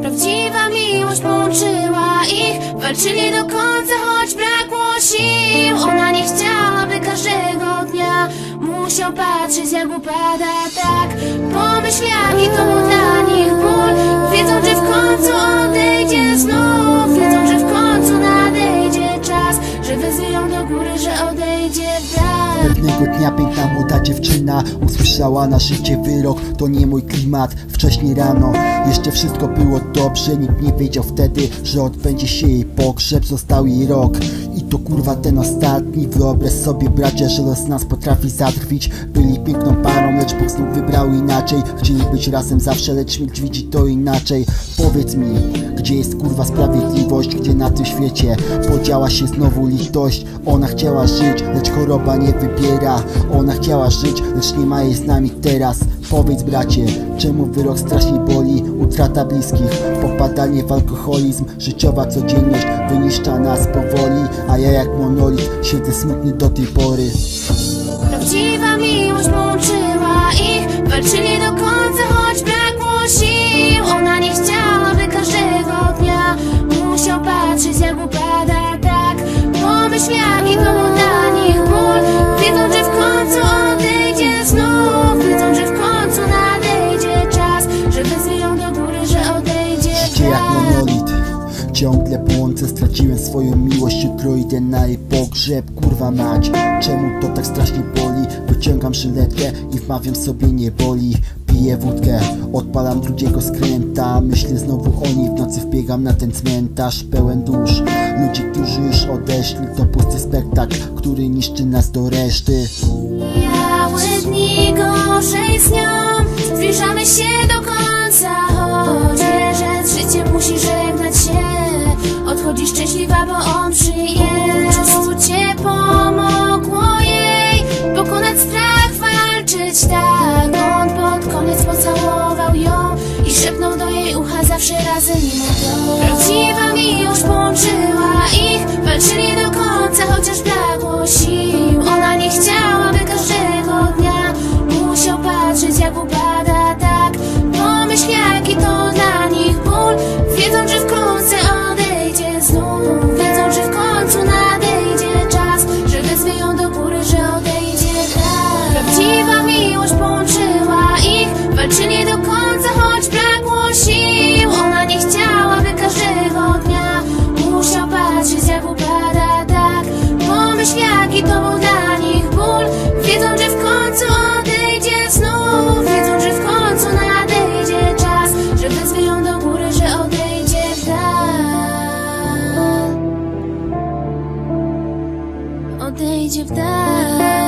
Prawdziwa miłość połączyła ich Walczyli do końca, choć brakło sił. Ona nie chciałaby każdego dnia Musiał patrzeć jak upada tak. Pomyśl jaki to był dla nich ból. Wiedzą, że w końcu odejdzie znów. Wiedzą, że w końcu nadejdzie czas Że wezwie ją do góry, że odejdzie dal Pewnego dnia piękna młoda dziewczyna Usłyszała na życie wyrok. To nie mój klimat Wcześniej rano Jeszcze wszystko było dobrze. Nikt nie wiedział wtedy Że odbędzie się jej pogrzeb. Został jej rok to kurwa ten ostatni Wyobraź sobie bracia Że los nas potrafi zadrwić Byli piękną parą Lecz Bóg znów wybrał inaczej. Chcieli być razem zawsze Lecz śmierć widzi to inaczej. Powiedz mi Gdzie jest kurwa sprawiedliwość? Gdzie na tym świecie Podziała się znowu litość? Ona chciała żyć Lecz choroba nie wybiera. Ona chciała żyć Lecz nie ma jej z nami teraz Powiedz bracie Czemu wyrok strasznie boli? Utrata bliskich Popadanie w alkoholizm Życiowa codzienność Wyniszcza nas powoli A ja jak monolit Siedzę smutny do tej pory. Prawdziwa miłość połączyła ich Walczyli do końca, choć brakło sił. Ona nie chciałaby każdego dnia. Musiał patrzeć jak upada tak. Pomyśl jaki to Ciągle błądzę, straciłem swoją miłość Jutro idę na jej pogrzeb, kurwa mać. Czemu to tak strasznie boli? Wyciągam żyletkę i wmawiam sobie nie boli. Piję wódkę, odpalam drugiego skręta. Myślę znowu o niej, w nocy wbiegam na ten cmentarz Pełen dusz, ludzi, którzy już odeszli To pusty spektakl, który niszczy nas do reszty. Białe dni gorzej z nią. Zbliżamy się do końca Wiedzą, że dal Odejdzie w dal